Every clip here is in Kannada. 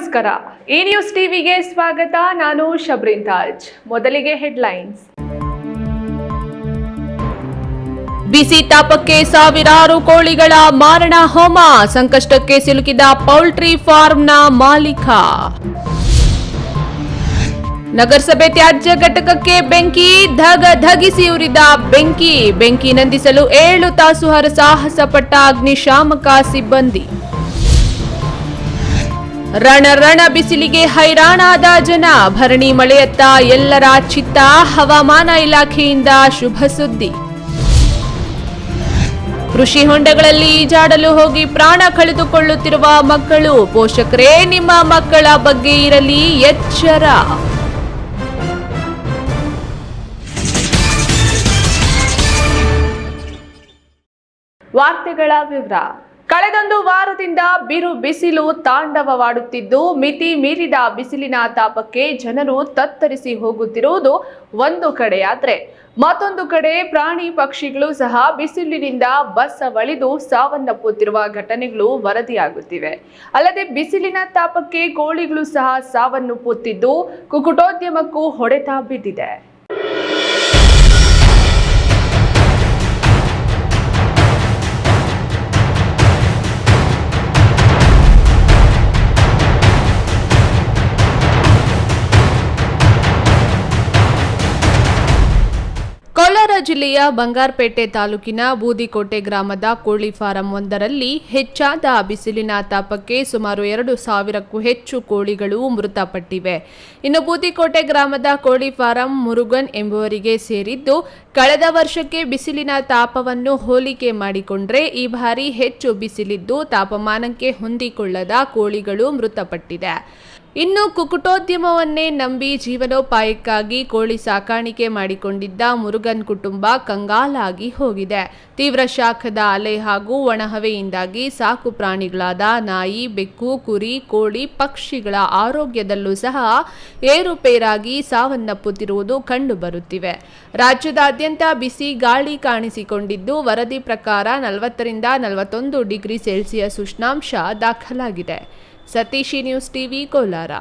ನಮಸ್ಕಾರ. ಈ ನ್ಯೂಸ್ ಟಿವಿಗೆ ಸ್ವಾಗತ. ನಾನು ಶಬ್ರಿನ್ ತಾಜ್. ಮೊದಲಿಗೆ ಹೆಡ್ಲೈನ್ಸ್. ಬಿಸಿ ತಾಪಕ್ಕೆ ಸಾವಿರಾರು ಕೋಳಿಗಳ ಮಾರಣ ಹೋಮ. ಸಂಕಷ್ಟಕ್ಕೆ ಸಿಲುಕಿದ ಪೌಲ್ಟ್ರಿ ಫಾರ್ಮ್ನ ಮಾಲೀಕ. ನಗರಸಭೆ ತ್ಯಾಜ್ಯ ಘಟಕಕ್ಕೆ ಬೆಂಕಿ ಧಗ ಧಗಿಸಿ ಉರಿದ ಬೆಂಕಿ. ಬೆಂಕಿ ನಂದಿಸಲು ಏಳು ತಾಸು ಹರಸಾಹಸ ಪಟ್ಟ ಅಗ್ನಿಶಾಮಕ ಸಿಬ್ಬಂದಿ. ರಣ ರಣ ಬಿಸಿಲಿಗೆ ಹೈರಾಣಾದ ಜನ. ಭರಣಿ ಮಳೆಯತ್ತ ಎಲ್ಲರ ಚಿತ್ತ ಹವಾಮಾನ ಇಲಾಖೆಯಿಂದ ಶುಭ ಸುದ್ದಿ. ಕೃಷಿ ಹೊಂಡಗಳಲ್ಲಿ ಈಜಾಡಲು ಹೋಗಿ ಪ್ರಾಣ ಕಳೆದುಕೊಳ್ಳುತ್ತಿರುವ ಮಕ್ಕಳು, ಪೋಷಕರೇ, ನಿಮ್ಮ ಮಕ್ಕಳ ಬಗ್ಗೆ ಇರಲಿ ಎಚ್ಚರ. ವಾರ್ತೆಗಳ ವಿವರ. ಕಳೆದೊಂದು ವಾರದಿಂದ ಬಿರು ಬಿಸಿಲು ತಾಂಡವವಾಡುತ್ತಿದ್ದು, ಮಿತಿ ಮೀರಿದ ಬಿಸಿಲಿನ ತಾಪಕ್ಕೆ ಜನರು ತತ್ತರಿಸಿ ಹೋಗುತ್ತಿರುವುದು ಒಂದು ಕಡೆಯಾದ್ರೆ ಮತ್ತೊಂದು ಕಡೆ ಪ್ರಾಣಿ ಪಕ್ಷಿಗಳು ಸಹ ಬಿಸಿಲಿನಿಂದ ಬಸವಳಿದು ಸಾವನ್ನಪ್ಪುತ್ತಿರುವ ಘಟನೆಗಳು ವರದಿಯಾಗುತ್ತಿವೆ. ಅಲ್ಲದೆ ಬಿಸಿಲಿನ ತಾಪಕ್ಕೆ ಕೋಳಿಗಳು ಸಹ ಸಾವನ್ನಪ್ಪುತ್ತಿದ್ದು, ಕುಕುಟೋದ್ಯಮಕ್ಕೂ ಹೊಡೆತ ಬಿದ್ದಿದೆ. ಜಿಲ್ಲೆಯ ಬಂಗಾರಪೇಟೆ ತಾಲೂಕಿನ ಬೂದಿಕೋಟೆ ಗ್ರಾಮದ ಕೋಳಿ ಫಾರಂ ಒಂದರಲ್ಲಿ ಹೆಚ್ಚಾದ ಬಿಸಿಲಿನ ತಾಪಕ್ಕೆ ಸುಮಾರು ಎರಡು ಸಾವಿರಕ್ಕೂ ಹೆಚ್ಚು ಕೋಳಿಗಳು ಮೃತಪಟ್ಟಿವೆ. ಇನ್ನು ಬೂದಿಕೋಟೆ ಗ್ರಾಮದ ಕೋಳಿ ಫಾರಂ ಮುರುಗನ್ ಎಂಬುವರಿಗೆ ಸೇರಿದ್ದು, ಕಳೆದ ವರ್ಷಕ್ಕೆ ಬಿಸಿಲಿನ ತಾಪವನ್ನು ಹೋಲಿಕೆ ಮಾಡಿಕೊಂಡ್ರೆ ಈ ಬಾರಿ ಹೆಚ್ಚು ಬಿಸಿಲಿದ್ದು ತಾಪಮಾನಕ್ಕೆ ಹೊಂದಿಕೊಳ್ಳದ ಕೋಳಿಗಳು ಮೃತಪಟ್ಟಿದೆ. ಇನ್ನು ಕುಕುಟೋದ್ಯಮವನ್ನೇ ನಂಬಿ ಜೀವನೋಪಾಯಕ್ಕಾಗಿ ಕೋಳಿ ಸಾಕಾಣಿಕೆ ಮಾಡಿಕೊಂಡಿದ್ದ ಮುರುಗನ್ ಕುಟುಂಬ ಕಂಗಾಲಾಗಿ ಹೋಗಿದೆ. ತೀವ್ರ ಶಾಖದ ಅಲೆ ಹಾಗೂ ಒಣಹವೆಯಿಂದಾಗಿ ಸಾಕು ಪ್ರಾಣಿಗಳಾದ ನಾಯಿ, ಬೆಕ್ಕು, ಕುರಿ, ಕೋಳಿ, ಪಕ್ಷಿಗಳ ಆರೋಗ್ಯದಲ್ಲೂ ಸಹ ಏರುಪೇರಾಗಿ ಸಾವನ್ನಪ್ಪುತ್ತಿರುವುದು ಕಂಡುಬರುತ್ತಿವೆ. ರಾಜ್ಯದಾದ್ಯಂತ ಬಿಸಿ ಗಾಳಿ ಕಾಣಿಸಿಕೊಂಡಿದ್ದು, ವರದಿ ಪ್ರಕಾರ ನಲವತ್ತರಿಂದ ನಲವತ್ತೊಂದು ಡಿಗ್ರಿ ಸೆಲ್ಸಿಯಸ್ ಉಷ್ಣಾಂಶ ದಾಖಲಾಗಿದೆ. ಸತೀಶಿ ನ್ಯೂಸ್ ಟಿವಿ ಕೋಲಾರ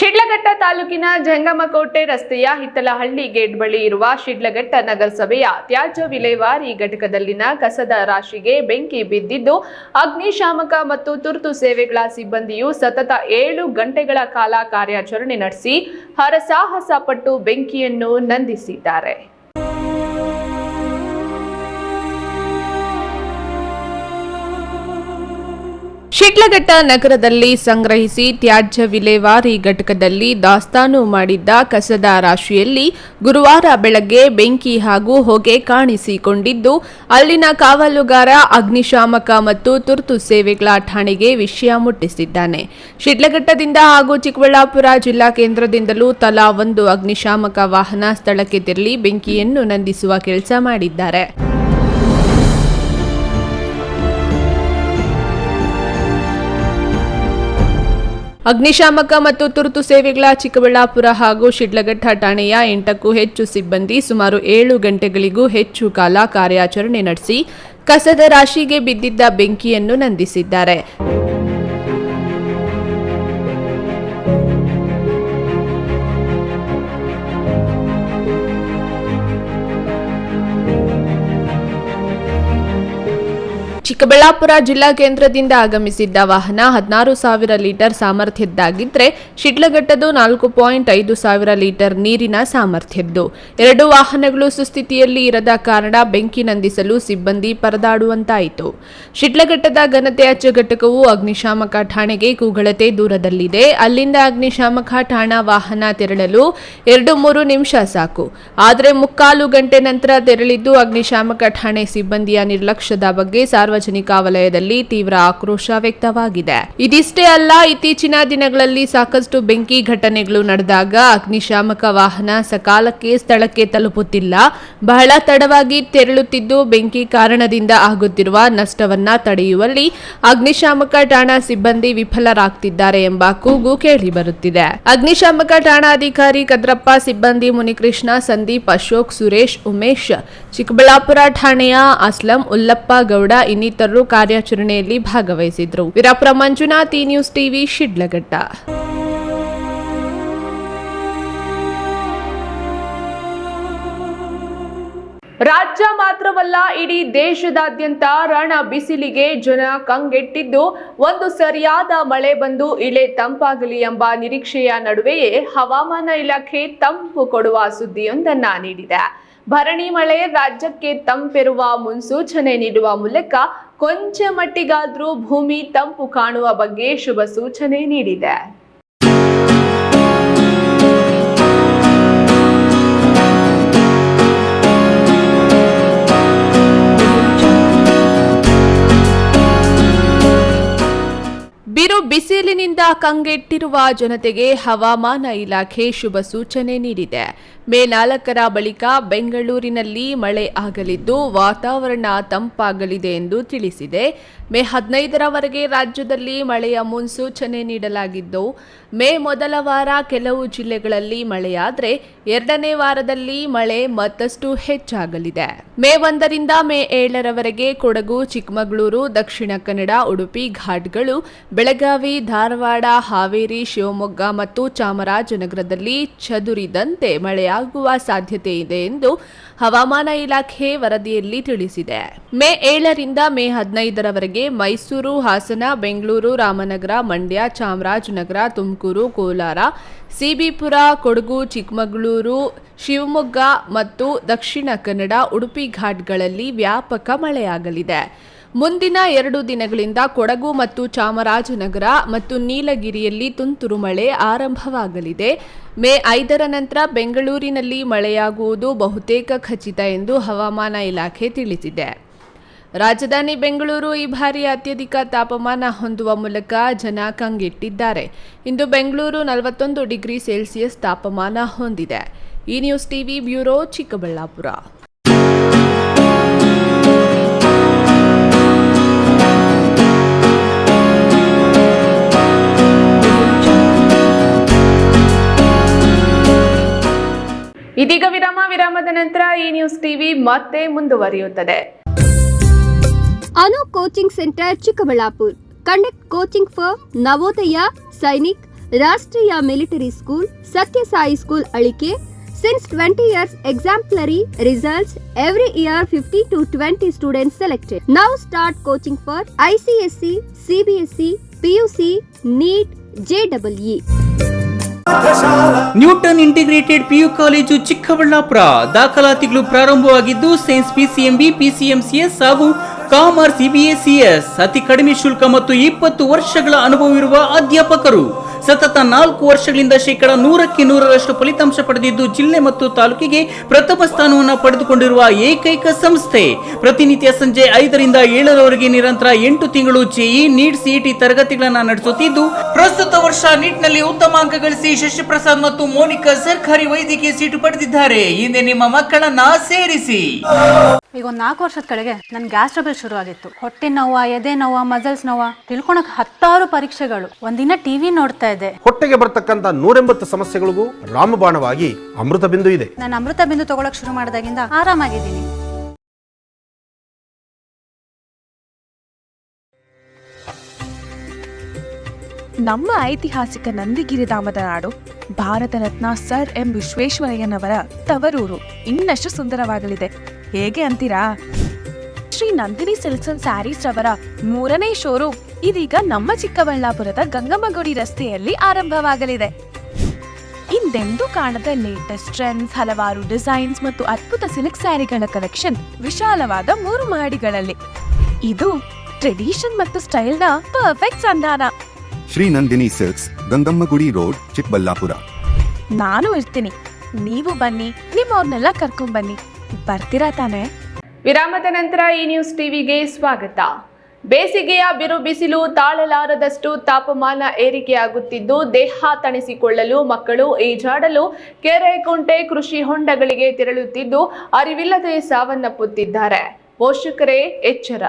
ಶಿಡ್ಲಘಟ್ಟ ತಾಲೂಕಿನ ಜಂಗಮಕೋಟೆ ರಸ್ತೆಯ ಹಿತ್ತಲಹಳ್ಳಿ ಗೇಟ್ ಬಳಿ ಇರುವ ಶಿಡ್ಲಘಟ್ಟ ನಗರಸಭೆಯ ತ್ಯಾಜ್ಯ ವಿಲೇವಾರಿ ಘಟಕದಲ್ಲಿನ ಕಸದ ರಾಶಿಗೆ ಬೆಂಕಿ ಬಿದ್ದಿದ್ದು, ಅಗ್ನಿಶಾಮಕ ಮತ್ತು ತುರ್ತು ಸೇವೆಗಳ ಸಿಬ್ಬಂದಿಯು ಸತತ ಏಳು ಗಂಟೆಗಳ ಕಾಲ ಕಾರ್ಯಾಚರಣೆ ನಡೆಸಿ ಹರಸಾಹಸ ಪಟ್ಟು ಬೆಂಕಿಯನ್ನು ನಂದಿಸಿದ್ದಾರೆ. ಶಿಡ್ಲಘಟ್ಟ ನಗರದಲ್ಲಿ ಸಂಗ್ರಹಿಸಿ ತ್ಯಾಜ್ಯ ವಿಲೇವಾರಿ ಘಟಕದಲ್ಲಿ ದಾಸ್ತಾನು ಮಾಡಿದ್ದ ಕಸದ ರಾಶಿಯಲ್ಲಿ ಗುರುವಾರ ಬೆಳಗ್ಗೆ ಬೆಂಕಿ ಹಾಗೂ ಹೊಗೆ ಕಾಣಿಸಿಕೊಂಡಿದ್ದು, ಅಲ್ಲಿನ ಕಾವಲುಗಾರ ಅಗ್ನಿಶಾಮಕ ಮತ್ತು ತುರ್ತು ಸೇವೆಗಳ ಠಾಣೆಗೆ ವಿಷಯ ಮುಟ್ಟಿಸಿದ್ದಾನೆ. ಶಿಡ್ಲಘಟ್ಟದಿಂದ ಹಾಗೂ ಚಿಕ್ಕಬಳ್ಳಾಪುರ ಜಿಲ್ಲಾ ಕೇಂದ್ರದಿಂದಲೂ ತಲಾ ಒಂದು ಅಗ್ನಿಶಾಮಕ ವಾಹನ ಸ್ಥಳಕ್ಕೆ ತೆರಳಿ ಬೆಂಕಿಯನ್ನು ನಂದಿಸುವ ಕೆಲಸ ಮಾಡಿದ್ದಾರೆ. ಅಗ್ನಿಶಾಮಕ ಮತ್ತು ತುರ್ತು ಸೇವೆಗಳ ಚಿಕ್ಕಬಳ್ಳಾಪುರ ಹಾಗೂ ಶಿಡ್ಲಘಟ್ಟ ಠಾಣೆಯ ಎಂಟಕ್ಕೂ ಹೆಚ್ಚು ಸಿಬ್ಬಂದಿ ಸುಮಾರು ಏಳು ಗಂಟೆಗಳಿಗೂ ಹೆಚ್ಚು ಕಾಲ ಕಾರ್ಯಾಚರಣೆ ನಡೆಸಿ ಕಸದ ರಾಶಿಗೆ ಬಿದ್ದಿದ್ದ ಬೆಂಕಿಯನ್ನು ನಂದಿಸಿದ್ದಾರೆ. ಚಿಕ್ಕಬಳ್ಳಾಪುರ ಜಿಲ್ಲಾ ಕೇಂದ್ರದಿಂದ ಆಗಮಿಸಿದ್ದ ವಾಹನ ಹದಿನಾರು ಸಾವಿರ ಲೀಟರ್ ಸಾಮರ್ಥ್ಯದ್ದಾಗಿದ್ದರೆ ಶಿಡ್ಲಘಟ್ಟದು ನಾಲ್ಕು ಪಾಯಿಂಟ್ ಐದು ಸಾವಿರ ಲೀಟರ್ ನೀರಿನ ಸಾಮರ್ಥ್ಯದ್ದು. ಎರಡು ವಾಹನಗಳು ಸುಸ್ಥಿತಿಯಲ್ಲಿ ಇರದ ಕಾರಣ ಬೆಂಕಿ ನಂದಿಸಲು ಸಿಬ್ಬಂದಿ ಪರದಾಡುವಂತಾಯಿತು. ಶಿಡ್ಲಘಟ್ಟದ ಘನತೆ ಘಟಕವು ಅಗ್ನಿಶಾಮಕ ಠಾಣೆಗೆ ಕೂಗಳತೆ ದೂರದಲ್ಲಿದೆ. ಅಲ್ಲಿಂದ ಅಗ್ನಿಶಾಮಕ ಠಾಣಾ ವಾಹನ ತೆರಳಲು ಎರಡು ಮೂರು ನಿಮಿಷ ಸಾಕು. ಆದರೆ ಮುಕ್ಕಾಲು ಗಂಟೆ ನಂತರ ತೆರಳಿದ್ದು ಅಗ್ನಿಶಾಮಕ ಠಾಣೆ ಸಿಬ್ಬಂದಿಯ ನಿರ್ಲಕ್ಷ್ಯದ ಬಗ್ಗೆ ಸಾರ್ವಜನಿಕ ಸಾರ್ವಜನಿಕ ವಲಯದಲ್ಲಿ ತೀವ್ರ ಆಕ್ರೋಶ ವ್ಯಕ್ತವಾಗಿದೆ. ಇದಿಷ್ಟೇ ಅಲ್ಲ, ಇತ್ತೀಚಿನ ದಿನಗಳಲ್ಲಿ ಸಾಕಷ್ಟು ಬೆಂಕಿ ಘಟನೆಗಳು ನಡೆದಾಗ ಅಗ್ನಿಶಾಮಕ ವಾಹನ ಸಕಾಲಕ್ಕೆ ಸ್ಥಳಕ್ಕೆ ತಲುಪುತ್ತಿಲ್ಲ. ಬಹಳ ತಡವಾಗಿ ತೆರಳುತ್ತಿದ್ದು ಬೆಂಕಿ ಕಾರಣದಿಂದ ಆಗುತ್ತಿರುವ ನಷ್ಟವನ್ನ ತಡೆಯುವಲ್ಲಿ ಅಗ್ನಿಶಾಮಕ ಠಾಣಾ ಸಿಬ್ಬಂದಿ ವಿಫಲರಾಗ್ತಿದ್ದಾರೆ ಎಂಬ ಕೂಗು ಕೇಳಿ ಬರುತ್ತಿದೆ. ಅಗ್ನಿಶಾಮಕ ಠಾಣಾಧಿಕಾರಿ ಕದ್ರಪ್ಪ, ಸಿಬ್ಬಂದಿ ಮುನಿಕೃಷ್ಣ, ಸಂದೀಪ್, ಅಶೋಕ್, ಸುರೇಶ್, ಉಮೇಶ್, ಚಿಕ್ಕಬಳ್ಳಾಪುರ ಠಾಣೆಯ ಅಸ್ಲಂ, ಉಲ್ಲಪ್ಪ ಗೌಡ ಇನ್ನಿತರರು ಕಾರ್ಯಾಚರಣೆಯಲ್ಲಿ ಭಾಗವಹಿಸಿದ್ರು. ವೀರಾಪುರ ಮಂಜುನಾಥ್, ಈ ನ್ಯೂಸ್ ಟಿವಿ, ಶಿಡ್ಲಘಟ್ಟ. ರಾಜ್ಯ ಮಾತ್ರವಲ್ಲ, ಇಡೀ ದೇಶದಾದ್ಯಂತ ರಣ ಬಿಸಿಲಿಗೆ ಜನ ಕಂಗೆಟ್ಟಿದ್ದು, ಒಂದು ಸರಿಯಾದ ಮಳೆ ಬಂದು ಇಳೆ ತಂಪಾಗಲಿ ಎಂಬ ನಿರೀಕ್ಷೆಯ ನಡುವೆಯೇ ಹವಾಮಾನ ಇಲಾಖೆ ತಂಪು ಕೊಡುವ ಸುದ್ದಿಯೊಂದನ್ನ ನೀಡಿದೆ. ಭರಣಿ ಮಳೆ ರಾಜ್ಯಕ್ಕೆ ತಂಪೆರುವ ಮುನ್ಸೂಚನೆ ನೀಡುವ ಮೂಲಕ ಕೊಂಚ ಮಟ್ಟಿಗಾದ್ರೂ ಭೂಮಿ ತಂಪು ಕಾಣುವ ಬಗ್ಗೆ ಶುಭ ಸೂಚನೆ ನೀಡಿದೆ. ಕಂಗೆಟ್ಟಿರುವ ಜನತೆಗೆ ಹವಾಮಾನ ಇಲಾಖೆ ಶುಭ ಸೂಚನೆ ನೀಡಿದೆ. ಮೇ ನಾಲ್ಕರ ಬಳಿಕ ಬೆಂಗಳೂರಿನಲ್ಲಿ ಮಳೆ ಆಗಲಿದ್ದು, ವಾತಾವರಣ ತಂಪಾಗಲಿದೆ ಎಂದು ತಿಳಿಸಿದೆ. ಮೇ ಹದಿನೈದರವರೆಗೆ ರಾಜ್ಯದಲ್ಲಿ ಮಳೆಯ ಮುನ್ಸೂಚನೆ ನೀಡಲಾಗಿದ್ದು, ಮೇ ಮೊದಲ ವಾರ ಕೆಲವು ಜಿಲ್ಲೆಗಳಲ್ಲಿ ಮಳೆಯಾದರೆ ಎರಡನೇ ವಾರದಲ್ಲಿ ಮಳೆ ಮತ್ತಷ್ಟು ಹೆಚ್ಚಾಗಲಿದೆ. ಮೇ ಒಂದರಿಂದ ಮೇ ಏಳರವರೆಗೆ ಕೊಡಗು, ಚಿಕ್ಕಮಗಳೂರು, ದಕ್ಷಿಣ ಕನ್ನಡ, ಉಡುಪಿ, ಘಾಟ್ಗಳು, ಬೆಳಗಾವಿ, ಧಾರವಾಡ, ಹಾವೇರಿ, ಶಿವಮೊಗ್ಗ ಮತ್ತು ಚಾಮರಾಜನಗರದಲ್ಲಿ ಚದುರಿದಂತೆ ಮಳೆಯಾಗುವ ಸಾಧ್ಯತೆ ಇದೆ ಎಂದು ಹವಾಮಾನ ಇಲಾಖೆ ವರದಿಯಲ್ಲಿ ತಿಳಿಸಿದೆ. ಮೇ ಏಳರಿಂದ ಮೇ ಹದಿನೈದರವರೆಗೆ ಮೈಸೂರು, ಹಾಸನ, ಬೆಂಗಳೂರು, ರಾಮನಗರ, ಮಂಡ್ಯ, ಚಾಮರಾಜನಗರ, ತುಮಕೂರು, ಕೋಲಾರ, ಸಿಬಿಪುರ, ಕೊಡಗು, ಚಿಕ್ಕಮಗಳೂರು, ಶಿವಮೊಗ್ಗ ಮತ್ತು ದಕ್ಷಿಣ ಕನ್ನಡ ಉಡುಪಿ ಘಾಟ್ಗಳಲ್ಲಿ ವ್ಯಾಪಕ ಮಳೆಯಾಗಲಿದೆ. ಮುಂದಿನ ಎರಡು ದಿನಗಳಿಂದ ಕೊಡಗು ಮತ್ತು ಚಾಮರಾಜನಗರ ಮತ್ತು ನೀಲಗಿರಿಯಲ್ಲಿ ತುಂತುರು ಮಳೆ ಆರಂಭವಾಗಲಿದೆ. ಮೇ ಐದರ ನಂತರ ಬೆಂಗಳೂರಿನಲ್ಲಿ ಮಳೆಯಾಗುವುದು ಬಹುತೇಕ ಖಚಿತ ಎಂದು ಹವಾಮಾನ ಇಲಾಖೆ ತಿಳಿಸಿದೆ. ರಾಜಧಾನಿ ಬೆಂಗಳೂರು ಈ ಬಾರಿ ಅತ್ಯಧಿಕ ತಾಪಮಾನ ಹೊಂದುವ ಮೂಲಕ ಜನ ಕಂಗೆಟ್ಟಿದ್ದಾರೆ. ಇಂದು ಬೆಂಗಳೂರು ನಲವತ್ತೊಂದು ಡಿಗ್ರಿ ಸೆಲ್ಸಿಯಸ್ ತಾಪಮಾನ ಹೊಂದಿದೆ. ಈ ನ್ಯೂಸ್ ಟಿವಿ ಬ್ಯೂರೋ ಚಿಕ್ಕಬಳ್ಳಾಪುರ. ಇದೀಗ ವಿರಾಮ, ವಿರಾಮದ ನಂತರ ಈ ನ್ಯೂಸ್ ಟಿವಿ ಮತ್ತೆ ಮುಂದುವರಿಯುತ್ತದೆ. Anu coaching centre Chikkaballapur. Conduct coaching for Navodaya Sainik Rashtriya military school Sathya Sai school Alike. Since twenty years exemplary results every year fifty two twenty students selected now start coaching for ICSE CBSE PUC NEET ಜೆಡಬ್ಲ್ಇ Newton integrated PU college Chikkaballapura ದಾಖಲಾತಿಗಳು ಪ್ರಾರಂಭವಾಗಿದ್ದು ಸೈನ್ಸ್ ಪಿಸಿಎಂಬಿ ಪಿಸಿಎಂಸಿಎಸ್ ಹಾಗೂ ಕಾಮರ್ಸ್ ಸಿಬಿಎಸ್ಇಎಸ್ ಅತಿ ಕಡಿಮೆ ಶುಲ್ಕ ಮತ್ತು ಇಪ್ಪತ್ತು ವರ್ಷಗಳ ಅನುಭವವಿರುವ ಅಧ್ಯಾಪಕರು ಸತತ ನಾಲ್ಕು ವರ್ಷಗಳಿಂದ ಶೇಕಡ ನೂರಕ್ಕೆ ನೂರರಷ್ಟು ಫಲಿತಾಂಶ ಪಡೆದಿದ್ದು, ಜಿಲ್ಲೆ ಮತ್ತು ತಾಲೂಕಿಗೆ ಪ್ರಥಮ ಸ್ಥಾನವನ್ನು ಪಡೆದುಕೊಂಡಿರುವ ಏಕೈಕ ಸಂಸ್ಥೆ. ಪ್ರತಿನಿತ್ಯ ಸಂಜೆ ಐದರಿಂದ ಏಳರವರೆಗೆ ನಿರಂತರ ಎಂಟು ತಿಂಗಳು ಜೆಇ ನೀಟ್ ಸಿಇಟಿ ತರಗತಿಗಳನ್ನು ನಡೆಸುತ್ತಿದ್ದು, ಪ್ರಸ್ತುತ ವರ್ಷ ನೀಟ್ನಲ್ಲಿ ಉತ್ತಮ ಅಂಕ ಗಳಿಸಿ ಶಶಿಪ್ರಸಾದ್ ಮತ್ತು ಮೋನಿಕಾ ಸರ್ಕಾರಿ ವೈದ್ಯಕೀಯ ಸೀಟು ಪಡೆದಿದ್ದಾರೆ. ಹಿಂದೆ ನಿಮ್ಮ ಮಕ್ಕಳನ್ನ ಸೇರಿಸಿ. ಈಗ ಒಂದು ನಾಲ್ಕು ವರ್ಷದ ಕೆಳಗೆ ನನ್ನ ಗ್ಯಾಸ್ ಟ್ರಬಲ್ ಶುರು ಆಗಿತ್ತು. ಹೊಟ್ಟೆ ನೋವ ಎದೆ ನೋವ ಮಸಲ್ಸ್ ನೋವ. ತಿಳ್ಕೊಳಕ್ ಹತ್ತಾರು ಪರೀಕ್ಷೆಗಳು. ಒಂದಿನ ಟಿವಿ ನೋಡ್ತಾ ಇದ್ದೆ. ಹೊಟ್ಟೆಗೆ ಬರ್ತಕ್ಕಂತ ನೂರೆಂಬತ್ತು ಸಮಸ್ಯೆಗಳಿಗೂ ರಾಮಬಾಣವಾಗಿ ಅಮೃತ ಬಿಂದು ಇದೆ. ನಾನು ಅಮೃತ ಬಿಂದು ತಗೊಳಕ್ ಶುರು ಮಾಡಿದಾಗಿಂದ ಆರಾಮಾಗಿದ್ದೀನಿ. ನಮ್ಮ ಐತಿಹಾಸಿಕ ನಂದಿಗಿರಿಧಾಮದ ನಾಡು ಭಾರತ ರತ್ನ ಸರ್ ಎಂ ವಿಶ್ವೇಶ್ವರಯ್ಯನವರ ತವರೂರು. ಇನ್ನಷ್ಟು ಸುಂದರವಾಗಲಿದೆ. ಹೇಗೆ ಅಂತೀರಾ? Shri Nandini silks and sarees ರವರ ಮೂರನೇ ಶೋರೂಮ್ ಇದೀಗ ನಮ್ಮ ಚಿಕ್ಕಬಳ್ಳಾಪುರದ ಗಂಗಮ್ಮಗುಡಿ ರಸ್ತೆಯಲ್ಲಿ ಆರಂಭವಾಗಲಿದೆ. ಹಿಂದೆಂದೂ ಕಾಣದ ಲೇಟೆಸ್ಟ್ ಟ್ರೆಂಡ್ಸ್ ಹಲವಾರು ಡಿಸೈನ್ಸ್ ಮತ್ತು ಅದ್ಭುತ ಸಿಲ್ಕ್ ಸ್ಯಾರಿಗಳ ಕಲೆಕ್ಷನ್ ವಿಶಾಲವಾದ ಮೂರು ಮಹಡಿಗಳಲ್ಲಿ. ಇದು ಟ್ರೆಡಿಷನ್ ಮತ್ತು ಸ್ಟೈಲ್ನ ಪರ್ಫೆಕ್ಟ್ ಸಂಧಾನ. Shri Nandini silks Gangammagudi road Chikkaballapura. ನಾನು ಇರ್ತೀನಿ. ನೀವು ಬನ್ನಿ ನಿಮ್ಮವ್ರನ್ನೆಲ್ಲ ಕರ್ಕೊಂಡ್ ಬನ್ನಿ. ಬರ್ತೀರಾ ತಾನೇ? ವಿರಾಮದ ನಂತರ ಈ ನ್ಯೂಸ್ ಟಿವಿಗೆ ಸ್ವಾಗತ. ಬೇಸಿಗೆಯ ಬಿರು ಬಿಸಿಲು ತಾಳಲಾರದಷ್ಟು ತಾಪಮಾನ ಏರಿಕೆಯಾಗುತ್ತಿದ್ದು ದೇಹ ತಣಿಸಿಕೊಳ್ಳಲು ಮಕ್ಕಳು ಈಜಾಡಲು ಕೆರೆ ಕುಂಟೆ ಕೃಷಿ ಹೊಂಡಗಳಿಗೆ ತೆರಳುತ್ತಿದ್ದು ಅರಿವಿಲ್ಲದೆ ಸಾವನ್ನಪ್ಪುತ್ತಿದ್ದಾರೆ. ಪೋಷಕರೇ ಎಚ್ಚರ.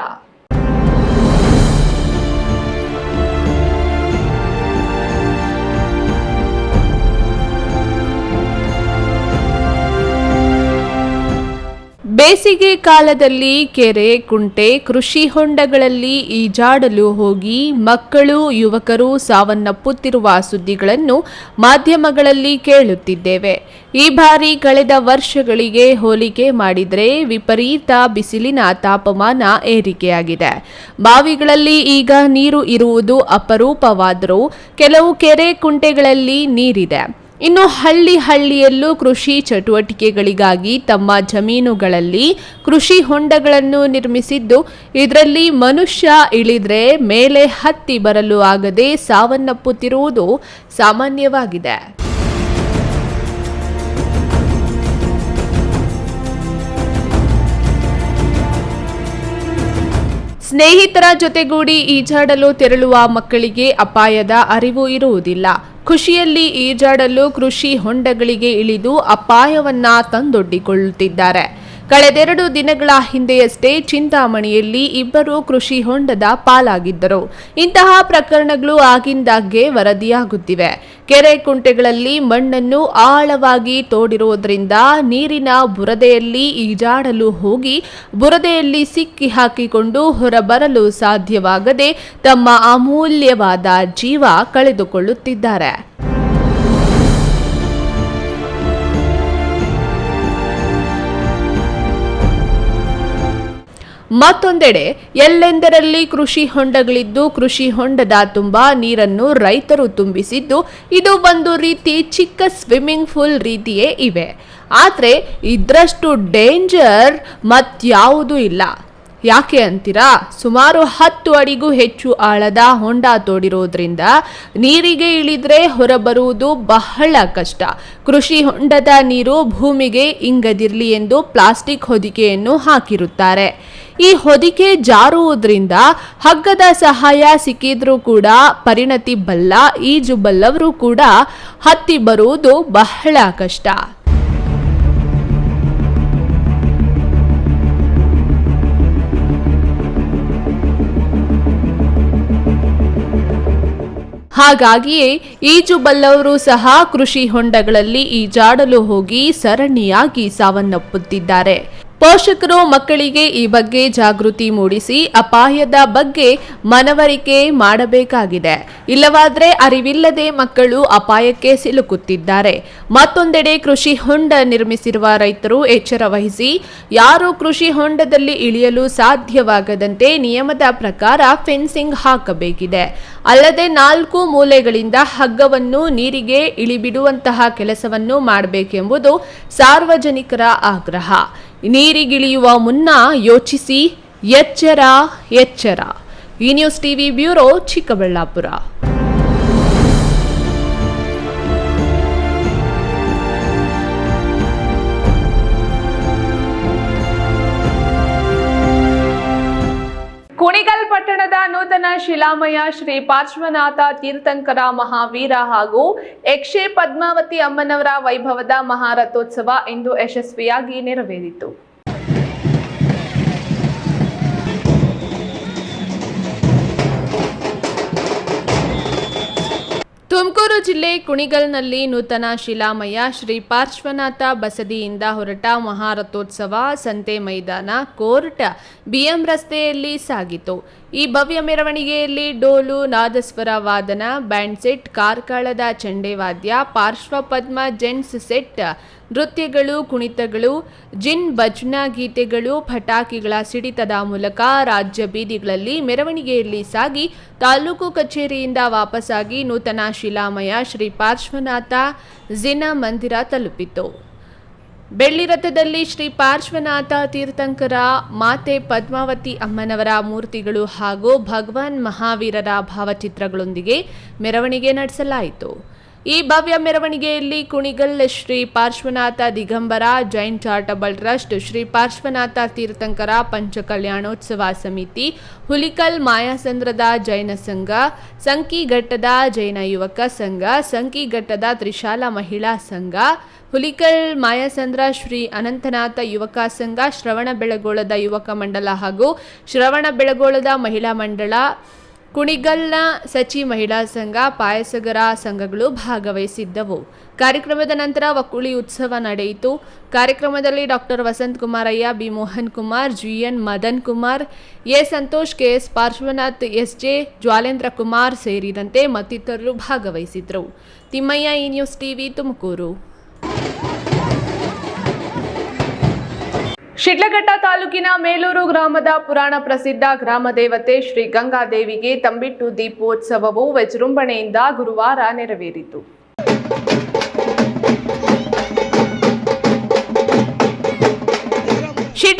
ಬೇಸಿಗೆ ಕಾಲದಲ್ಲಿ ಕೆರೆ, ಕುಂಟೆ, ಕೃಷಿ ಹೊಂಡಗಳಲ್ಲಿ ಈಜಾಡಲು ಹೋಗಿ ಮಕ್ಕಳು, ಯುವಕರು ಸಾವನ್ನಪ್ಪುತ್ತಿರುವ ಸುದ್ದಿಗಳನ್ನು ಮಾಧ್ಯಮಗಳಲ್ಲಿ ಕೇಳುತ್ತಿದ್ದೇವೆ. ಈ ಬಾರಿ ಕಳೆದ ವರ್ಷಗಳಿಗೆ ಹೋಲಿಕೆ ಮಾಡಿದರೆ ವಿಪರೀತ ಬಿಸಿಲಿನ ತಾಪಮಾನ ಏರಿಕೆಯಾಗಿದೆ. ಬಾವಿಗಳಲ್ಲಿ ಈಗ ನೀರು ಇರುವುದು ಅಪರೂಪವಾದರೂ ಕೆಲವು ಕೆರೆ, ಕುಂಟೆಗಳಲ್ಲಿ ನೀರಿದೆ. ಇನ್ನು ಹಳ್ಳಿ ಹಳ್ಳಿಯಲ್ಲೂ ಕೃಷಿ ಚಟುವಟಿಕೆಗಳಿಗಾಗಿ ತಮ್ಮ ಜಮೀನುಗಳಲ್ಲಿ ಕೃಷಿ ಹೊಂಡಗಳನ್ನು ನಿರ್ಮಿಸಿದ್ದು, ಇದರಲ್ಲಿ ಮನುಷ್ಯ ಇಳಿದ್ರೆ ಮೇಲೆ ಹತ್ತಿ ಬರಲು ಆಗದೆ ಸಾವನ್ನಪ್ಪುತ್ತಿರುವುದು ಸಾಮಾನ್ಯವಾಗಿದೆ. ಸ್ನೇಹಿತರ ಜೊತೆಗೂಡಿ ಈಜಾಡಲು ತೆರಳುವ ಮಕ್ಕಳಿಗೆ ಅಪಾಯದ ಅರಿವು ಇರುವುದಿಲ್ಲ. ಖುಷಿಯಲ್ಲಿ ಈಜಾಡಲು ಕೃಷಿ ಹೊಂಡಗಳಿಗೆ ಇಳಿದು ಅಪಾಯವನ್ನ ತಂದೊಡ್ಡಿಕೊಳ್ಳುತ್ತಿದ್ದಾರೆ. ಕಳೆದೆರಡು ದಿನಗಳ ಹಿಂದೆಯಷ್ಟೇ ಚಿಂತಾಮಣಿಯಲ್ಲಿ ಇಬ್ಬರು ಕೃಷಿ ಹೊಂಡದ ಪಾಲಾಗಿದ್ದರು. ಇಂತಹ ಪ್ರಕರಣಗಳು ಆಗಿಂದಾಗ್ಗೆ ವರದಿಯಾಗುತ್ತಿವೆ. ಕೆರೆ ಕುಂಟೆಗಳಲ್ಲಿ ಮಣ್ಣನ್ನು ಆಳವಾಗಿ ತೋಡಿರುವುದರಿಂದ ನೀರಿನ ಬುರದೆಯಲ್ಲಿ ಈಜಾಡಲು ಹೋಗಿ ಬುರದೆಯಲ್ಲಿ ಸಿಕ್ಕಿ ಹಾಕಿಕೊಂಡು ಹೊರಬರಲು ಸಾಧ್ಯವಾಗದೆ ತಮ್ಮ ಅಮೂಲ್ಯವಾದ ಜೀವ ಕಳೆದುಕೊಳ್ಳುತ್ತಿದ್ದಾರೆ. ಮತ್ತೊಂದೆಡೆ, ಎಲ್ಲೆಂದರಲ್ಲಿ ಕೃಷಿ ಹೊಂಡಗಳಿದ್ದು, ಕೃಷಿ ಹೊಂಡದ ತುಂಬ ನೀರನ್ನು ರೈತರು ತುಂಬಿಸಿದ್ದು, ಇದು ಒಂದು ರೀತಿ ಚಿಕ್ಕ ಸ್ವಿಮ್ಮಿಂಗ್ ಪೂಲ್ ರೀತಿಯೇ ಇವೆ. ಆದರೆ, ಇದರಷ್ಟು ಡೇಂಜರ್ ಮತ್ಯಾವುದೂ ಇಲ್ಲ. ಯಾಕೆ ಅಂತೀರಾ? ಸುಮಾರು ಹತ್ತು ಅಡಿಗೂ ಹೆಚ್ಚು ಆಳದ ಹೊಂಡ ತೋಡಿರೋದ್ರಿಂದ ನೀರಿಗೆ ಇಳಿದ್ರೆ ಹೊರಬರುವುದು ಬಹಳ ಕಷ್ಟ. ಕೃಷಿ ಹೊಂಡದ ನೀರು ಭೂಮಿಗೆ ಇಂಗದಿರಲಿ ಎಂದು ಪ್ಲಾಸ್ಟಿಕ್ ಹೊದಿಕೆಯನ್ನು ಹಾಕಿರುತ್ತಾರೆ. ಈ ಹೊದಿಕೆ ಜಾರುವುದರಿಂದ ಹಗ್ಗದ ಸಹಾಯ ಸಿಕ್ಕಿದ್ರೂ ಕೂಡ ಪರಿಣತಿ ಬಲ್ಲ ಈಜು ಬಲ್ಲವರು ಕೂಡ ಹತ್ತಿ ಬರುವುದು ಬಹಳ ಕಷ್ಟ. ಹಾಗಾಗಿಯೇ ಈಜು ಬಲ್ಲವರು ಸಹ ಕೃಷಿ ಹೊಂಡಗಳಲ್ಲಿ ಈಜಾಡಲು ಹೋಗಿ ಸರಣಿಯಾಗಿ ಸಾವನ್ನಪ್ಪುತ್ತಿದ್ದಾರೆ. ಪೋಷಕರು ಮಕ್ಕಳಿಗೆ ಈ ಬಗ್ಗೆ ಜಾಗೃತಿ ಮೂಡಿಸಿ ಅಪಾಯದ ಬಗ್ಗೆ ಮನವರಿಕೆ ಮಾಡಬೇಕಾಗಿದೆ. ಇಲ್ಲವಾದರೆ ಅರಿವಿಲ್ಲದೆ ಮಕ್ಕಳು ಅಪಾಯಕ್ಕೆ ಸಿಲುಕುತ್ತಿದ್ದಾರೆ. ಮತ್ತೊಂದೆಡೆ ಕೃಷಿ ಹೊಂಡ ನಿರ್ಮಿಸಿರುವ ರೈತರು ಎಚ್ಚರ ವಹಿಸಿ, ಯಾರು ಕೃಷಿ ಹೊಂಡದಲ್ಲಿ ಇಳಿಯಲು ಸಾಧ್ಯವಾಗದಂತೆ ನಿಯಮದ ಪ್ರಕಾರ ಫೆನ್ಸಿಂಗ್ ಹಾಕಬೇಕಿದೆ. ಅಲ್ಲದೆ ನಾಲ್ಕು ಮೂಲೆಗಳಿಂದ ಹಗ್ಗವನ್ನು ನೀರಿಗೆ ಇಳಿಬಿಡುವಂತಹ ಕೆಲಸವನ್ನು ಮಾಡಬೇಕೆಂಬುದು ಸಾರ್ವಜನಿಕರ ಆಗ್ರಹ. ನೀರಿಗಿಳಿಯುವ ಮುನ್ನ ಯೋಚಿಸಿ ಎಚ್ಚರ ಎಚ್ಚರ. ಈ ನ್ಯೂಸ್ ಟಿವಿ ಬ್ಯೂರೋ ಚಿಕ್ಕಬಳ್ಳಾಪುರ. ಶಿಲಾಮಯ ಶ್ರೀ ಪಾರ್ಶ್ವನಾಥ ತೀರ್ಥಂಕರ ಮಹಾವೀರ ಹಾಗೂ ಯಕ್ಷೆ ಪದ್ಮಾವತಿ ಅಮ್ಮನವರ ವೈಭವದ ಮಹಾರಥೋತ್ಸವ ಇಂದು ಯಶಸ್ವಿಯಾಗಿ ನೆರವೇರಿತು. ತುಮಕೂರು ಜಿಲ್ಲೆ ಕುಣಿಗಲ್ನಲ್ಲಿ ನೂತನ ಶಿಲಾಮಯ ಶ್ರೀ ಪಾರ್ಶ್ವನಾಥ ಬಸದಿಯಿಂದ ಹೊರಟ ಮಹಾರಥೋತ್ಸವ ಸಂತೆ ಮೈದಾನ ಕೋರ್ಟ್ ಬಿಎಂ ರಸ್ತೆಯಲ್ಲಿ ಸಾಗಿತು. ಈ ಭವ್ಯ ಮೆರವಣಿಗೆಯಲ್ಲಿ ಡೋಲು, ನಾದಸ್ವರ ವಾದನ, ಬ್ಯಾಂಡ್ ಸೆಟ್, ಕಾರ್ಕಳದ ಚಂಡೆವಾದ್ಯ ಪಾರ್ಶ್ವಪದ್ಮ ಜೆಂಟ್ಸ್ ಸೆಟ್, ನೃತ್ಯಗಳು, ಕುಣಿತಗಳು, ಜಿನ್ ಭಜ್ನಾ ಗೀತೆಗಳು, ಪಟಾಕಿಗಳ ಸಿಡಿತದ ಮೂಲಕ ರಾಜ್ಯ ಬೀದಿಗಳಲ್ಲಿ ಮೆರವಣಿಗೆಯಲ್ಲಿ ಸಾಗಿ ತಾಲೂಕು ಕಚೇರಿಯಿಂದ ವಾಪಸಾಗಿ ನೂತನ ಶಿಲಾಮಯ ಶ್ರೀ ಪಾರ್ಶ್ವನಾಥ ಜಿನ ಮಂದಿರ ತಲುಪಿತು. ಬೆಳ್ಳಿ ರಥದಲ್ಲಿ ಶ್ರೀ ಪಾರ್ಶ್ವನಾಥ ತೀರ್ಥಂಕರ ಮಾತೆ ಪದ್ಮಾವತಿ ಅಮ್ಮನವರ ಮೂರ್ತಿಗಳು ಹಾಗೂ ಭಗವಾನ್ ಮಹಾವೀರರ ಭಾವಚಿತ್ರಗಳೊಂದಿಗೆ ಮೆರವಣಿಗೆ ನಡೆಸಲಾಯಿತು. ಈ ಭವ್ಯ ಮೆರವಣಿಗೆಯಲ್ಲಿ ಕುಣಿಗಲ್ ಶ್ರೀ ಪಾರ್ಶ್ವನಾಥ ದಿಗಂಬರ, ಜೈನ್ ಚಾರಿಟಬಲ್ ಟ್ರಸ್ಟ್, ಶ್ರೀ ಪಾರ್ಶ್ವನಾಥ ತೀರ್ಥಂಕರ, ಪಂಚಕಲ್ಯಾಣೋತ್ಸವ ಸಮಿತಿ, ಹುಲಿಕಲ್ ಮಾಯಾಸಂದ್ರದ ಜೈನ ಸಂಘ ಸಂಕಿಘಟ್ಟದ ಜೈನ ಯುವಕ ಸಂಘ ಸಂಕಿಘಟ್ಟದ ತ್ರಿಶಾಲ ಮಹಿಳಾ ಸಂಘ, ಹುಲಿಕಲ್ ಮಾಯಾಸಂದ್ರ ಶ್ರೀ ಅನಂತನಾಥ ಯುವಕ ಸಂಘ, ಶ್ರವಣ ಬೆಳಗೋಳದ ಯುವಕ ಮಂಡಲ ಹಾಗೂ ಶ್ರವಣ ಬೆಳಗೋಳದ ಮಹಿಳಾ ಮಂಡಳ ಕುಣಿಗಲ್ನ ಸಚಿ ಮಹಿಳಾ ಸಂಘ, ಪಾಯಸಗರ ಸಂಘಗಳು ಭಾಗವಹಿಸಿದ್ದವು. ಕಾರ್ಯಕ್ರಮದ ನಂತರ ವಕ್ಕುಳಿ ಉತ್ಸವ ನಡೆಯಿತು. ಕಾರ್ಯಕ್ರಮದಲ್ಲಿ doctor Vasanth Kumaraiah, B Mohan Kumar GN Madan Kumar, A Santosh, K S Parshwanath, S J Jwalendra Kumar ಸೇರಿದಂತೆ ಮತ್ತಿತರರು ಭಾಗವಹಿಸಿದ್ರು ತಿಮ್ಮಯ್ಯ ಈ ನ್ಯೂಸ್ ಟಿವಿ ತುಮಕೂರು. ಶಿಡ್ಲಘಟ್ಟ ತಾಲೂಕಿನ ಮೇಲೂರು ಗ್ರಾಮದ ಪುರಾಣ ಪ್ರಸಿದ್ಧ ಗ್ರಾಮ ದೇವತೆ ಶ್ರೀ ಗಂಗಾದೇವಿಗೆ ತಂಬಿಟ್ಟು ದೀಪೋತ್ಸವವು ವಿಜೃಂಭಣೆಯಿಂದ ಗುರುವಾರ ನೆರವೇರಿತು.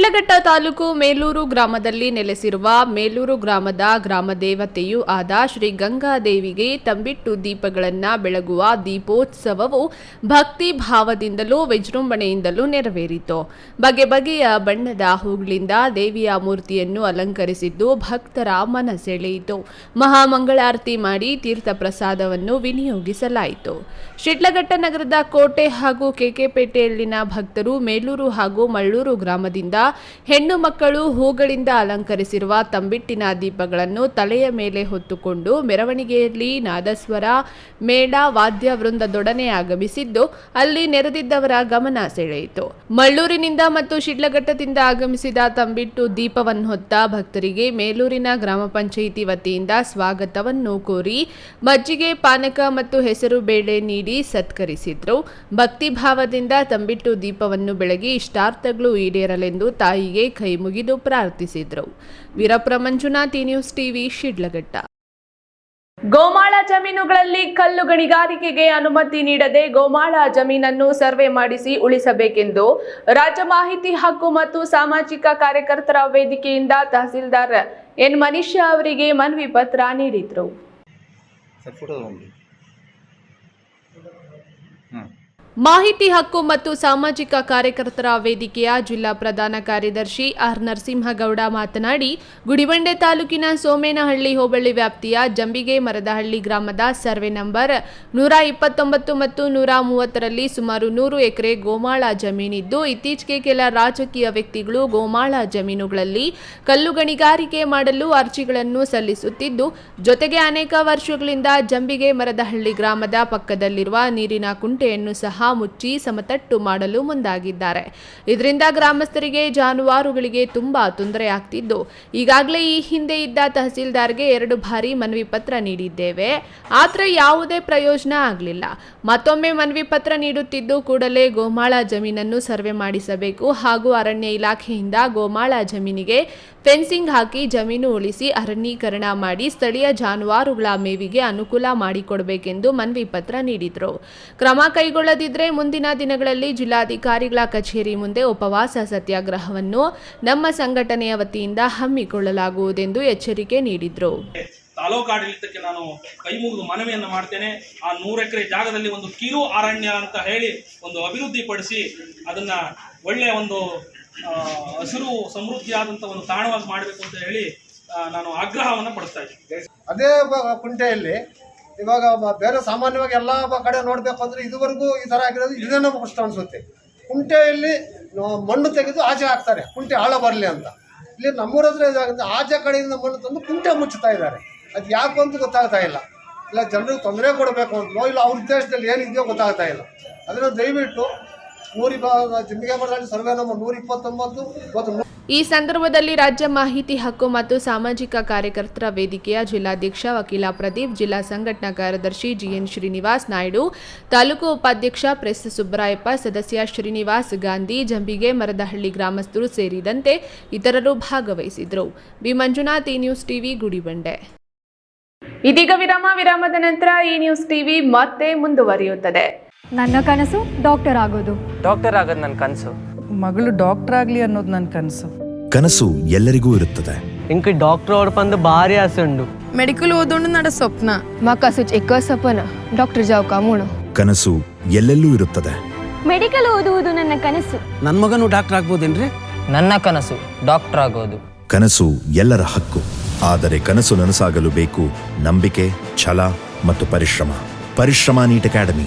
ಶಿಡ್ಲಘಟ್ಟ ತಾಲೂಕು ಮೇಲೂರು ಗ್ರಾಮದಲ್ಲಿ ನೆಲೆಸಿರುವ ಮೇಲೂರು ಗ್ರಾಮದ ಗ್ರಾಮ ದೇವತೆಯೂ ಆದ ಶ್ರೀ ಗಂಗಾದೇವಿಗೆ ತಂಬಿಟ್ಟು ದೀಪಗಳನ್ನು ಬೆಳಗುವ ದೀಪೋತ್ಸವವು ಭಕ್ತಿ ಭಾವದಿಂದಲೂ ವಿಜೃಂಭಣೆಯಿಂದಲೂ ನೆರವೇರಿತು. ಬಗೆ ಬಗೆಯ ಬಣ್ಣದ ಹೂಗಳಿಂದ ದೇವಿಯ ಮೂರ್ತಿಯನ್ನು ಅಲಂಕರಿಸಿದ್ದು ಭಕ್ತರ ಮನ ಸೆಳೆಯಿತು ಮಹಾಮಂಗಳಾರತಿ ಮಾಡಿ ತೀರ್ಥ ಪ್ರಸಾದವನ್ನು ವಿನಿಯೋಗಿಸಲಾಯಿತು. ಶಿಡ್ಲಘಟ್ಟ ನಗರದ ಕೋಟೆ ಹಾಗೂ ಕೆಕೆಪೇಟೆಯಲ್ಲಿನ ಭಕ್ತರು ಮೇಲೂರು ಹಾಗೂ ಮಳ್ಳೂರು ಗ್ರಾಮದಿಂದ ಹೆಣ್ಣು ಮಕ್ಕಳು ಹೂಗಳಿಂದ ಅಲಂಕರಿಸಿರುವ ತಂಬಿಟ್ಟಿನ ದೀಪಗಳನ್ನು ತಲೆಯ ಮೇಲೆ ಹೊತ್ತುಕೊಂಡು ಮೆರವಣಿಗೆಯಲ್ಲಿ ನಾದಸ್ವರ ಮೇಳ ವಾದ್ಯ ವೃಂದದೊಡನೆ ಆಗಮಿಸಿದ್ದು, ಅಲ್ಲಿ ನೆರೆದಿದ್ದವರ ಗಮನ ಸೆಳೆಯಿತು. ಮಳ್ಳೂರಿನಿಂದ ಮತ್ತು ಶಿಡ್ಲಘಟ್ಟದಿಂದ ಆಗಮಿಸಿದ ತಂಬಿಟ್ಟು ದೀಪವನ್ನು ಹೊತ್ತ ಭಕ್ತರಿಗೆ ಮೇಲೂರಿನ ಗ್ರಾಮ ಪಂಚಾಯಿತಿ ವತಿಯಿಂದ ಸ್ವಾಗತವನ್ನು ಕೋರಿ ಮಜ್ಜಿಗೆ, ಪಾನಕ ಮತ್ತು ಹೆಸರು ಬೇಳೆ ನೀಡಿ ಸತ್ಕರಿಸಿದ್ರು. ಭಕ್ತಿ ಭಾವದಿಂದ ತಂಬಿಟ್ಟು ದೀಪವನ್ನು ಬೆಳಗಿ ಇಷ್ಟಾರ್ಥಗಳು ಈಡೇರಲೆಂದು ತಾಯಿಗೆ ಕೈ ಮುಗಿದು ಪ್ರಾರ್ಥಿಸಿದ್ರು. ವೀರಪ್ರ ಮಂಜುನಾಥಿ ಈ ನ್ಯೂಸ್ ಟಿವಿ ಶಿಡ್ಲಘಟ್ಟ. ಗೋಮಾಳ ಜಮೀನುಗಳಲ್ಲಿ ಕಲ್ಲು ಗಣಿಗಾರಿಕೆಗೆ ಅನುಮತಿ ನೀಡದೆ ಗೋಮಾಳ ಜಮೀನನ್ನು ಸರ್ವೆ ಮಾಡಿಸಿ ಉಳಿಸಬೇಕೆಂದು ರಾಜ್ಯ ಮಾಹಿತಿ ಹಕ್ಕು ಮತ್ತು ಸಾಮಾಜಿಕ ಕಾರ್ಯಕರ್ತರ ವೇದಿಕೆಯಿಂದ ತಹಸೀಲ್ದಾರ್ ಎನ್ ಮನೀಷ ಅವರಿಗೆ ಮನವಿ ಪತ್ರ ನೀಡಿದ್ರು. ಮಾಹಿತಿ ಹಕ್ಕು ಮತ್ತು ಸಾಮಾಜಿಕ ಕಾರ್ಯಕರ್ತರ ವೇದಿಕೆಯ ಜಿಲ್ಲಾ ಪ್ರಧಾನ ಕಾರ್ಯದರ್ಶಿ ಆರ್ ನರಸಿಂಹಗೌಡ ಮಾತನಾಡಿ, ಗುಡಿಬಂಡೆ ತಾಲೂಕಿನ ಸೋಮೇನಹಳ್ಳಿ ಹೋಬಳಿ ವ್ಯಾಪ್ತಿಯ ಜಂಬಿಗೆ ಮರದಹಳ್ಳಿ ಗ್ರಾಮದ ಸರ್ವೆ ನಂಬರ್ ನೂರ ಇಪ್ಪತ್ತೊಂಬತ್ತು ಮತ್ತು ನೂರ ಮೂವತ್ತರಲ್ಲಿ ಸುಮಾರು ನೂರು ಎಕರೆ ಗೋಮಾಳ ಜಮೀನಿದ್ದು, ಇತ್ತೀಚೆಗೆ ಕೆಲ ರಾಜಕೀಯ ವ್ಯಕ್ತಿಗಳು ಗೋಮಾಳ ಜಮೀನುಗಳಲ್ಲಿ ಕಲ್ಲು ಗಣಿಗಾರಿಕೆ ಮಾಡಲು ಅರ್ಜಿಗಳನ್ನು ಸಲ್ಲಿಸುತ್ತಿದ್ದು, ಜೊತೆಗೆ ಅನೇಕ ವರ್ಷಗಳಿಂದ ಜಂಬಿಗೆ ಮರದಹಳ್ಳಿ ಗ್ರಾಮದ ಪಕ್ಕದಲ್ಲಿರುವ ನೀರಿನ ಕುಂಟೆಯನ್ನು ಸಹ ಮುಚ್ಚಿ ಸಮತಟ್ಟು ಮಾಡಲು ಮುಂದಾಗಿದ್ದಾರೆ. ಇದರಿಂದ ಗ್ರಾಮಸ್ಥರಿಗೆ ಜಾನುವಾರುಗಳಿಗೆ ತುಂಬಾ ತೊಂದರೆ ಆಗ್ತಿದ್ದು. ಈಗಾಗಲೇ ಈ ಹಿಂದೆ ಇದ್ದ ತಹಸೀಲ್ದಾರ್ಗೆ ಎರಡು ಬಾರಿ ಮನವಿ ಪತ್ರ ನೀಡಿದ್ದೇವೆ. ಆದರೆ ಯಾವುದೇ ಪ್ರಯೋಜನ ಆಗಲಿಲ್ಲ. ಮತ್ತೊಮ್ಮೆ ಮನವಿ ಪತ್ರ ನೀಡುತ್ತಿದ್ದು ಕೂಡಲೇ ಗೋಮಾಳ ಜಮೀನನ್ನು ಸರ್ವೆ ಮಾಡಿಸಬೇಕು ಹಾಗೂ ಅರಣ್ಯ ಇಲಾಖೆಯಿಂದ ಗೋಮಾಳ ಜಮೀನಿಗೆ ಫೆನ್ಸಿಂಗ್ ಹಾಕಿ ಜಮೀನು ಉಳಿಸಿ ಅರಣ್ಯೀಕರಣ ಮಾಡಿ ಸ್ಥಳೀಯ ಜಾನುವಾರುಗಳ ಮೇವಿಗೆ ಅನುಕೂಲ ಮಾಡಿಕೊಡಬೇಕೆಂದು ಮನವಿ ಪತ್ರ ನೀಡಿದರು. ಕ್ರಮ ಕೈಗೊಳ್ಳದಿದ್ದರೆ ಮುಂದಿನ ದಿನಗಳಲ್ಲಿ ಜಿಲ್ಲಾಧಿಕಾರಿಗಳ ಕಚೇರಿ ಮುಂದೆ ಉಪವಾಸ ಸತ್ಯಾಗ್ರಹವನ್ನು ನಮ್ಮ ಸಂಘಟನೆಯ ವತಿಯಿಂದ ಹಮ್ಮಿಕೊಳ್ಳಲಾಗುವುದೆಂದು ಎಚ್ಚರಿಕೆ ನೀಡಿದರು. ತಾಲೂಕು ಆಡಳಿತಕ್ಕೆ ನಾನು ಕೈ ಮುಗಿದು ಮನವಿಯನ್ನು ಮಾಡ್ತೇನೆ. ಆ ನೂರು ಎಕರೆ ಜಾಗದಲ್ಲಿ ಒಂದು ಕಿರು ಅರಣ್ಯ ಅಂತ ಹೇಳಿ ಒಂದು ಅಭಿವೃದ್ಧಿಪಡಿಸಿ ಅದನ್ನು ಒಳ್ಳೆಯ ಒಂದು ಹಸಿರು ಸಮೃದ್ಧಿಯಾದಂಥ ಒಂದು ತಾಣವಾಗಿ ಮಾಡಬೇಕು ಅಂತ ಹೇಳಿ ನಾನು ಆಗ್ರಹವನ್ನು ಪಡಿಸ್ತಾ ಅದೇ ಕುಂಟೆಯಲ್ಲಿ, ಇವಾಗ ಬೇರೆ ಸಾಮಾನ್ಯವಾಗಿ ಎಲ್ಲ ಕಡೆ ನೋಡಬೇಕು ಅಂದ್ರೆ ಇದುವರೆಗೂ ಈ ಥರ ಆಗಿರೋದು ಇದೇ ನಮ್ಗೆ ಕಷ್ಟ ಅನಿಸುತ್ತೆ. ಕುಂಟೆಯಲ್ಲಿ ಮಣ್ಣು ತೆಗೆದು ಆಚೆ ಹಾಕ್ತಾರೆ, ಕುಂಟೆ ಆಳ ಬರಲಿ ಅಂತ. ಇಲ್ಲಿ ನಮ್ಮೂರ ಹತ್ರ ಇದಾಗಿದೆ ಆಚೆ ಕಡೆಯಿಂದ ಮಣ್ಣು ತಂದು ಕುಂಟೆ ಮುಚ್ಚುತ್ತಾ ಇದ್ದಾರೆ. ಅದು ಯಾಕೆ ಅಂತ ಗೊತ್ತಾಗ್ತಾ ಇಲ್ಲ. ಇಲ್ಲ, ಜನರಿಗೆ ತೊಂದರೆ ಕೊಡಬೇಕು ಅಂತಲೋ ಇಲ್ಲ ಅವ್ರ ಉದ್ದೇಶದಲ್ಲಿ ಏನಿದೆಯೋ ಗೊತ್ತಾಗ್ತಾ ಇಲ್ಲ. ಅದನ್ನು ದಯವಿಟ್ಟು ಈ ಸಂದರ್ಭದಲ್ಲಿ ರಾಜ್ಯ ಮಾಹಿತಿ ಹಕ್ಕು ಮತ್ತು ಸಾಮಾಜಿಕ ಕಾರ್ಯಕರ್ತರ ವೇದಿಕೆಯ ಜಿಲ್ಲಾಧ್ಯಕ್ಷ ವಕೀಲ ಪ್ರದೀಪ್, ಜಿಲ್ಲಾ ಸಂಘಟನಾ ಕಾರ್ಯದರ್ಶಿ ಜಿಎನ್ ಶ್ರೀನಿವಾಸ್ ನಾಯ್ಡು, ತಾಲೂಕು ಉಪಾಧ್ಯಕ್ಷ ಪ್ರೆಸ್ ಸುಬ್ಬರಾಯಪ್ಪ, ಸದಸ್ಯ ಶ್ರೀನಿವಾಸ್ ಗಾಂಧಿ, ಜಂಬಿಗೆ ಮರದಹಳ್ಳಿ ಗ್ರಾಮಸ್ಥರು ಸೇರಿದಂತೆ ಇತರರು ಭಾಗವಹಿಸಿದರು ಬಿ ಮಂಜುನಾಥ್, ಈ ನ್ಯೂಸ್ ಟಿವಿ ಗುಡಿಬಂಡೆ. ಇದೀಗ ವಿರಾಮ, ವಿರಾಮದ ನಂತರ ಈ ನ್ಯೂಸ್ ಟಿವಿ ಮತ್ತೆ ಮುಂದುವರಿಯುತ್ತದೆ. ನನ್ನ ಕನಸು ಡಾಕ್ಟರ್ ಆಗೋದು ಡಾಕ್ಟರ್ ಆಗೋದು ನನ್ನ ಕನಸು ಮಗಳು ಡಾಕ್ಟರ್ ಆಗಲಿ ಅನ್ನೋದು ನನ್ನ ಕನಸು ಕನಸು ಎಲ್ಲರಿಗೂ ಇರುತ್ತದೆ ఇంక డాక్టర్ ఓడపందు భారీ ఆశండు ಮೆಡಿಕಲ್ ಓದೋಣ ನಡ ಸ್ವಪ್ನ ಮಾಕ ಸುಚ್ ಎಕ್ಕ ಸಪನ ಡಾಕ್ಟರ್ ಜಾವ್ ಕಾಮೂಣ ಕನಸು ಎಲ್ಲೆಲ್ಲೂ ಇರುತ್ತದೆ ಮೆಡಿಕಲ್ ಓದುವುದು ನನ್ನ ಕನಸು ನನ್ನ ಮಗನು ಡಾಕ್ಟರ್ ಆಗ್ಬೋದೇನ್ರಿ ನನ್ನ ಕನಸು ಡಾಕ್ಟರ್ ಆಗೋದು ಕನಸು ಎಲ್ಲರ ಹಕ್ಕು ಆದರೆ ಕನಸು ನನಸಾಗಲು ಬೇಕು ನಂಬಿಕೆ ಛಲ ಮತ್ತು ಪರಿಶ್ರಮ ಪರಿಶ್ರಮ ನೀಟ್ ಅಕಾಡೆಮಿ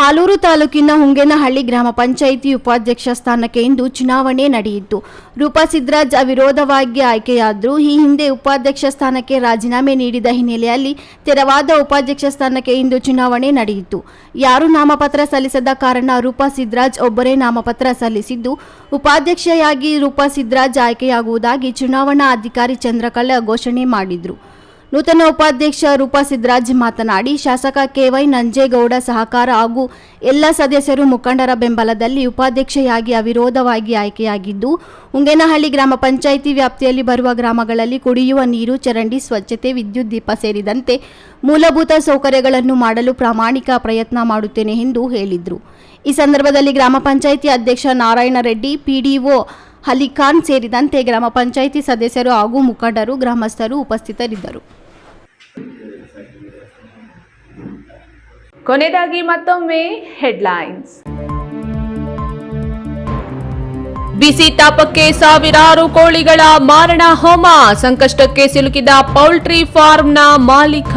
ಮಾಲೂರು ತಾಲೂಕಿನ ಹುಂಗೇನಹಳ್ಳಿ ಗ್ರಾಮ ಪಂಚಾಯಿತಿ ಉಪಾಧ್ಯಕ್ಷ ಸ್ಥಾನಕ್ಕೆ ಇಂದು ಚುನಾವಣೆ ನಡೆಯಿತು. ರೂಪಾ ಸಿದ್ದರಾಜ್ ಅವಿರೋಧವಾಗಿ ಆಯ್ಕೆಯಾದರೂ. ಈ ಹಿಂದೆ ಉಪಾಧ್ಯಕ್ಷ ಸ್ಥಾನಕ್ಕೆ ರಾಜೀನಾಮೆ ನೀಡಿದ ಹಿನ್ನೆಲೆಯಲ್ಲಿ ತೆರವಾದ ಉಪಾಧ್ಯಕ್ಷ ಸ್ಥಾನಕ್ಕೆ ಇಂದು ಚುನಾವಣೆ ನಡೆಯಿತು. ಯಾರು ನಾಮಪತ್ರ ಸಲ್ಲಿಸದ ಕಾರಣ ರೂಪಾ ಸಿದ್ದರಾಜ್ ಒಬ್ಬರೇ ನಾಮಪತ್ರ ಸಲ್ಲಿಸಿದ್ದು, ಉಪಾಧ್ಯಕ್ಷೆಯಾಗಿ ರೂಪಾ ಸಿದ್ದರಾಜ್ ಆಯ್ಕೆಯಾಗುವುದಾಗಿ ಚುನಾವಣಾ ಅಧಿಕಾರಿ ಚಂದ್ರಕಲೆ ಘೋಷಣೆ ಮಾಡಿದ್ರು. ನೂತನ ಉಪಾಧ್ಯಕ್ಷ ರೂಪಾ ಸಿದ್ದರಾಜ್ ಮಾತನಾಡಿ, ಶಾಸಕ ಕೆವೈ ನಂಜೇಗೌಡ ಸಹಕಾರ ಹಾಗೂ ಎಲ್ಲ ಸದಸ್ಯರು ಮುಖಂಡರ ಬೆಂಬಲದಲ್ಲಿ ಉಪಾಧ್ಯಕ್ಷೆಯಾಗಿ ಅವಿರೋಧವಾಗಿ ಆಯ್ಕೆಯಾಗಿದ್ದು ಉಂಗೇನಹಳ್ಳಿ ಗ್ರಾಮ ಪಂಚಾಯಿತಿ ವ್ಯಾಪ್ತಿಯಲ್ಲಿ ಬರುವ ಗ್ರಾಮಗಳಲ್ಲಿ ಕುಡಿಯುವ ನೀರು, ಚರಂಡಿ, ಸ್ವಚ್ಛತೆ, ವಿದ್ಯುತ್ ದೀಪ ಸೇರಿದಂತೆ ಮೂಲಭೂತ ಸೌಕರ್ಯಗಳನ್ನು ಮಾಡಲು ಪ್ರಾಮಾಣಿಕ ಪ್ರಯತ್ನ ಮಾಡುತ್ತೇನೆ ಎಂದು ಹೇಳಿದರು. ಈ ಸಂದರ್ಭದಲ್ಲಿ ಗ್ರಾಮ ಪಂಚಾಯಿತಿ ಅಧ್ಯಕ್ಷ ನಾರಾಯಣ ರೆಡ್ಡಿ ಪಿಡಿಒ ಹಲಿಖಾನ್ ಸೇರಿದಂತೆ ಗ್ರಾಮ ಪಂಚಾಯಿತಿ ಸದಸ್ಯರು ಹಾಗೂ ಮುಖಂಡರು, ಗ್ರಾಮಸ್ಥರು ಉಪಸ್ಥಿತರಿದ್ದರು. ಕೊನೆಯದಾಗಿ ಮತ್ತೊಮ್ಮೆ ಹೆಡ್ಲೈನ್ಸ್. ಬಿಸಿ ತಾಪಕ್ಕೆ ಸಾವಿರಾರು ಕೋಳಿಗಳ ಮಾರಣ ಹೋಮ. ಸಂಕಷ್ಟಕ್ಕೆ ಸಿಲುಕಿದ ಪೌಲ್ಟ್ರಿ ಫಾರ್ಮ್ನ ಮಾಲೀಕ.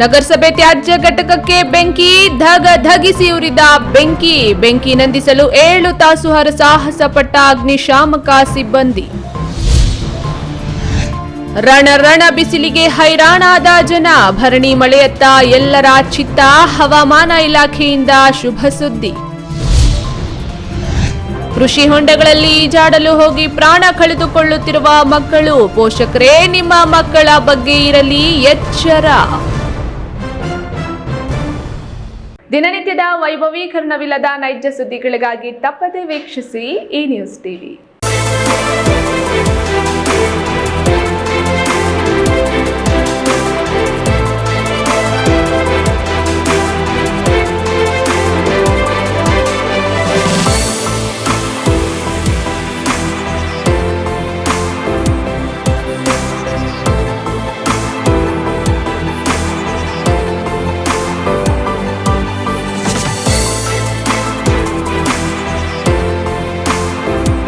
ನಗರಸಭೆ ತ್ಯಾಜ್ಯ ಘಟಕಕ್ಕೆ ಬೆಂಕಿ ಧಗ ಧಗಿಸಿ ಉರಿದ ಬೆಂಕಿ. ಬೆಂಕಿ ನಂದಿಸಲು ಏಳು ತಾಸು ಹರ ಪಟ್ಟ ಅಗ್ನಿಶಾಮಕ ಸಿಬ್ಬಂದಿ. ರಣ ರಣ ಬಿಸಿಲಿಗೆ ಹೈರಾಣಾದ ಜನ. ಭರಣಿ ಮಳೆಯತ್ತ ಎಲ್ಲರ ಚಿತ್ತ ಹವಾಮಾನ ಇಲಾಖೆಯಿಂದ ಶುಭ ಸುದ್ದಿ. ಕೃಷಿ ಹೊಂಡಗಳಲ್ಲಿ ಈಜಾಡಲು ಹೋಗಿ ಪ್ರಾಣ ಕಳೆದುಕೊಳ್ಳುತ್ತಿರುವ ಮಕ್ಕಳು, ಪೋಷಕರೇ, ನಿಮ್ಮ ಮಕ್ಕಳ ಬಗ್ಗೆ ಇರಲಿ ಎಚ್ಚರ. ದಿನನಿತ್ಯದ ವೈಭವೀಕರಣವಿಲ್ಲದ ನೈಜ ಸುದ್ದಿಗಳಿಗಾಗಿ ತಪ್ಪದೆ ವೀಕ್ಷಿಸಿ ಈ ನ್ಯೂಸ್ ಟಿವಿ.